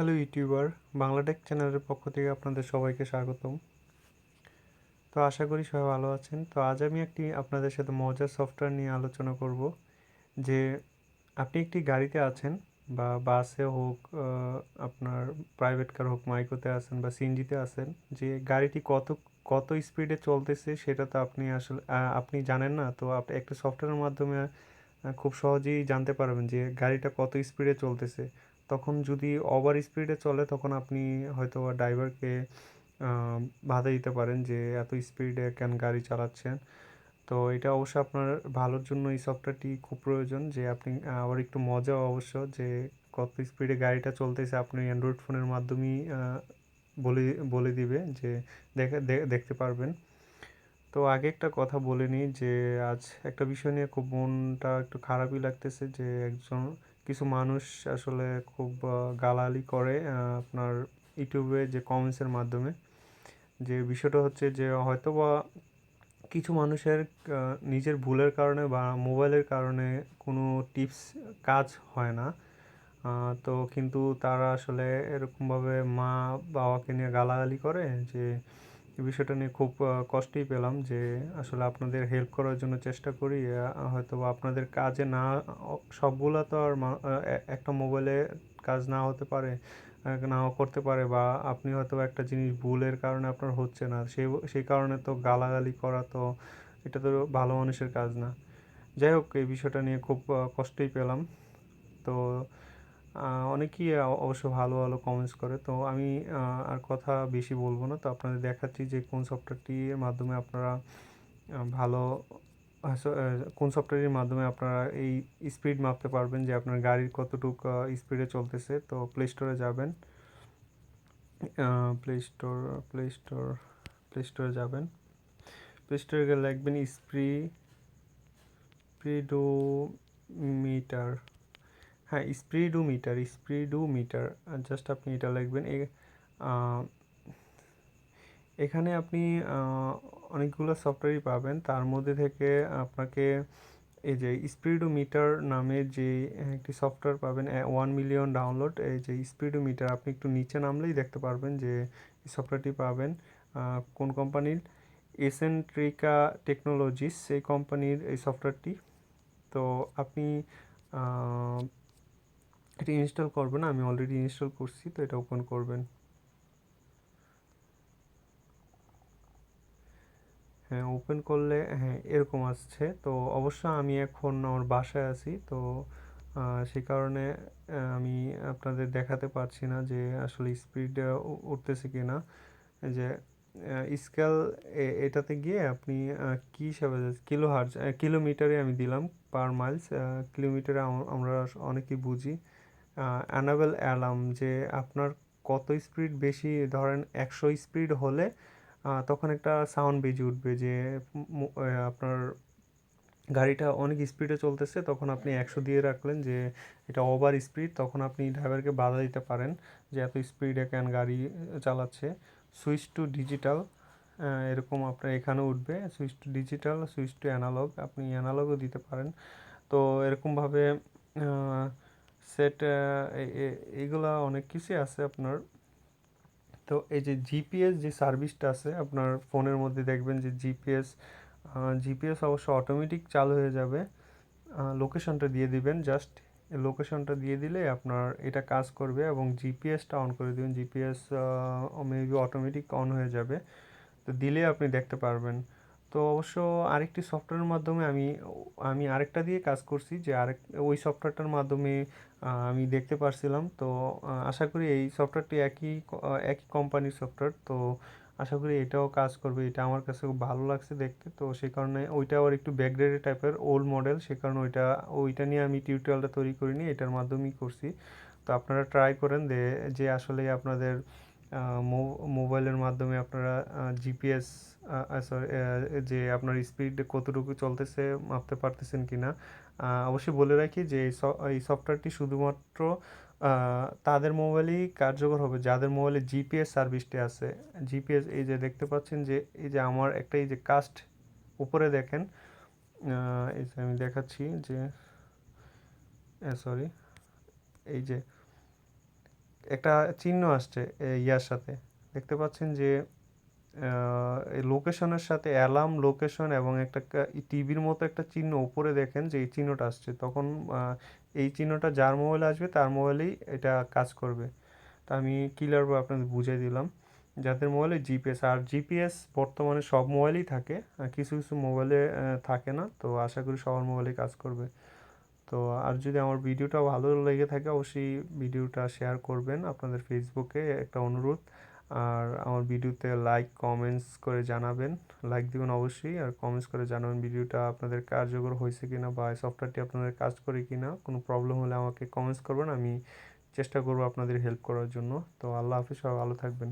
Hello YouTuber Bangla Tech চ্যানেলের পক্ষ থেকে আপনাদের সবাইকে স্বাগতম। তো আশা করি সবাই ভালো আছেন। তো আজ আমি একটি আপনাদের সাথে মজার সফটওয়্যার নিয়ে আলোচনা করব, যে আপনি একটি গাড়িতে আছেন বা বাসে হোক আপনার প্রাইভেট কার হোক, মাইক্রোতে আছেন বা সিএনজিতে আছেন, যে গাড়িটি কত কত স্পিডে চলতেছে সেটা তো আপনি আসলে আপনি জানেন না। তো আপনি একটা সফটওয়্যারের মাধ্যমে খুব সহজেই জানতে পারবেন যে গাড়িটা কত স্পিডে চলতেছে। তখন যদি ওভার স্পিডে চলে, তখন আপনি হয়তো ড্রাইভারকে বাধা দিতে পারেন যে এত স্পিডে কেন গাড়ি চালাচ্ছেন। তো এটা অবশ্য আপনার ভালোর জন্য এই সফটওয়্যারটি খুব প্রয়োজন যে আপনি আবার একটু মজাও অবশ্য যে কত স্পিডে গাড়িটা চলতেছে আপনি অ্যান্ড্রয়েড ফোনের মাধ্যমেই বলে বলে দিবে যে দেখে দেখতে পারবেন। তো আগে একটা কথা বলে নিই যে আজ একটা বিষয় নিয়ে খুব মনটা একটু খারাপই লাগতেছে যে একজন কিছু মানুষ আসলে খুব আহ, গালাগালি করে আপনার ইউটিউবে যে কমেন্টসের মাধ্যমে। যে বিষয়টা হচ্ছে যে হয়তো বা কিছু মানুষের নিজের ভুলের কারণে বা মোবাইলের কারণে কোনো টিপস কাজ হয় না। তো কিন্তু তারা আসলে এরকমভাবে মা বাবাকে নিয়ে গালাগালি করে যে বিষয়টা নিয়ে খুব কষ্টই পেলাম যে আসলে আপনাদের হেল্প করার জন্য চেষ্টা করি। হয়তো আপনাদের কাজে না সবগুলা তো আর একটা মোবাইলে কাজ না হতে পারে নাও করতে পারে বা আপনি হয়তো একটা জিনিস ভুলের কারণে আপনার হচ্ছে না। সেই সেই কারণে তো গালাগালি করা তো, এটা তো ভালো মানুষের কাজ না। যাই হোক, এই বিষয়টা নিয়ে খুব কষ্টই পেলাম। তো অনেকেই অবশ্য ভালো ভালো কমেন্টস করে। তো আমি আর কথা বেশি বলব না। তো আপনাদের দেখাচ্ছি যে কোন সফটওয়্যারটির মাধ্যমে আপনারা ভালো কোন সফটওয়্যারের মাধ্যমে আপনারা এই স্পিড মাপতে পারবেন যে আপনার গাড়ির কতটুকু স্পিডে চলতেছে। তো প্লে স্টোরে যাবেন। Play store play store play স্টোরে যাবেন। প্লে স্টোরে গেলে লিখবেন স্প্রি স্পিডোমিটার হ্যাঁ স্পিডোমিটার স্পিডোমিটার জাস্ট আপনি এটা লিখবেন। এখানে আপনি অনেকগুলো সফটওয়্যারই পাবেন। তার মধ্যে থেকে আপনাকে এই যে স্পিডোমিটার নামে যে একটি সফটওয়্যার পাবেন ওয়ান মিলিয়ন ডাউনলোড এই যে স্পিডোমিটার, আপনি একটু নিচে নামলেই দেখতে পারবেন যে সফটওয়্যারটি পাবেন কোন কোম্পানির এসেন্ট্রিকা টেকনোলজিস এই কোম্পানির এই সফটওয়্যারটি তো আপনি এটি ইনস্টল করবে না? আমি অলরেডি ইনস্টল করছি, তো এটা ওপেন করবেন। হ্যাঁ ওপেন করলে হ্যাঁ এরকম আসছে। তো অবশ্য আমি এখন আমার বাসায় আছি, তো সে কারণে আমি আপনাদের দেখাতে পারছি না যে আসলে স্পিড উঠতেছে কি না যে স্কেল এটাতে গিয়ে আপনি কি হিসাবে কিলো হার্জ কিলোমিটারে আমি দিলাম পার মাইলস কিলোমিটারে আমরা অনেকেই বুঝি। অ্যানাবেল অ্যালার্ম যে আপনার কত স্পিড বেশি, ধরেন একশো স্পিড হলে তখন একটা সাউন্ড বেজে উঠবে যে আপনার গাড়িটা অনেক স্পিডে চলতেছে, তখন আপনি একশো দিয়ে রাখলেন যে, এটা ওভার স্পিড তখন আপনি ড্রাইভারকে বাধা দিতে পারেন যে, এত স্পিডে কেন গাড়ি চালাচ্ছে। সুইচ টু ডিজিটাল এরকম আপনার এখানে উঠবে। Switch to digital switch to analog আপনি অ্যানালগও দিতে পারেন। তো এরকমভাবে সেট এইগুলা অনেক কিছুই আছে আপনার। তো এই যে জিপিএস যে সার্ভিসটা আছে, আপনার ফোনের মধ্যে দেখবেন যে জিপিএস জিপিএস অবশ্য অটোমেটিক চালু হয়ে যাবে। লোকেশনটা দিয়ে দিবেন জাস্ট লোকেশনটা দিয়ে দিলে আপনার এটা কাজ করবে এবং জিপিএসটা অন করে দিবেন। জিপিএস মেবি অটোমেটিক অন হয়ে যাবে। তো দিলে আপনি দেখতে পারবেন। তো অবশ্য আরেকটি সফটওয়্যারের মাধ্যমে আমি আমি আরেকটা দিয়ে কাজ করছি যে আরেক, ওই সফটওয়্যারটার মাধ্যমে আমি দেখতে পারছিলাম। তো আশা করি এই সফটওয়্যারটি একই একই কোম্পানির সফটওয়্যার তো আশা করি এটাও কাজ করবে। এটা আমার কাছে খুব ভালো লাগছে দেখতে। তো সেই কারণে ওইটা আবার একটু ব্যাকডেটেড টাইপের ওল্ড মডেল সে কারণে ওইটা ওইটা নিয়ে আমি টিউটোরিয়ালটা তৈরি করিনি। এটার মাধ্যমেই করছি। তো আপনারা ট্রাই করেন যে আসলে আপনাদের মোবাইলের মাধ্যমে আপনারা জিপিএস সরি যে আপনার স্পিড কতটুকু চলতেছে, মাপতে পারতেছেন কি না অবশ্যই বলে রাখি যে এই সফটওয়্যারটি শুধুমাত্র তাদের মোবাইলেই কার্যকর হবে, যাদের মোবাইলে জিপিএস সার্ভিসটি আছে। জিপিএস এই যে দেখতে পাচ্ছেন যে, এই যে আমার একটা এই যে কাস্ট উপরে দেখেন এই যে আমি দেখাচ্ছি যে সরি এই যে একটা চিহ্ন আসছে ইয়ার সাথে। দেখতে পাচ্ছেন যে লোকেশনের সাথে অ্যালার্ম লোকেশন এবং একটা টিভির মতো একটা চিহ্ন উপরে দেখেন যে এই চিহ্নটা আসছে। তখন এই চিহ্নটা যার মোবাইলে আসবে, তার মোবাইলেই এটা কাজ করবে। তা আমি ক্লিয়ারভাবে আপনাদের বুঝিয়ে দিলাম। যাদের মোবাইলে জিপিএস আর জিপিএস বর্তমানে সব মোবাইলেই থাকে কিছু কিছু মোবাইলে থাকে না। তো আশা করি সবার মোবাইলেই কাজ করবে। তো আর যদি আমার ভিডিওটা ভালো লেগে থাকে, অবশ্যই ভিডিওটা শেয়ার করবেন আপনাদের ফেসবুকে একটা অনুরোধ। আর আমার ভিডিওতে লাইক কমেন্টস করে জানাবেন। লাইক দিবেন অবশ্যই। আর কমেন্টস করে জানাবেন ভিডিওটা আপনাদের কার্যকর হয়েছে কি না বা সফটওয়্যারটি আপনাদের কাজ করে কি না কোনো প্রবলেম হলে আমাকে কমেন্টস করবেন, আমি চেষ্টা করব আপনাদের হেল্প করার জন্য। তো আল্লাহ হাফিজ, সবাই ভালো থাকবেন।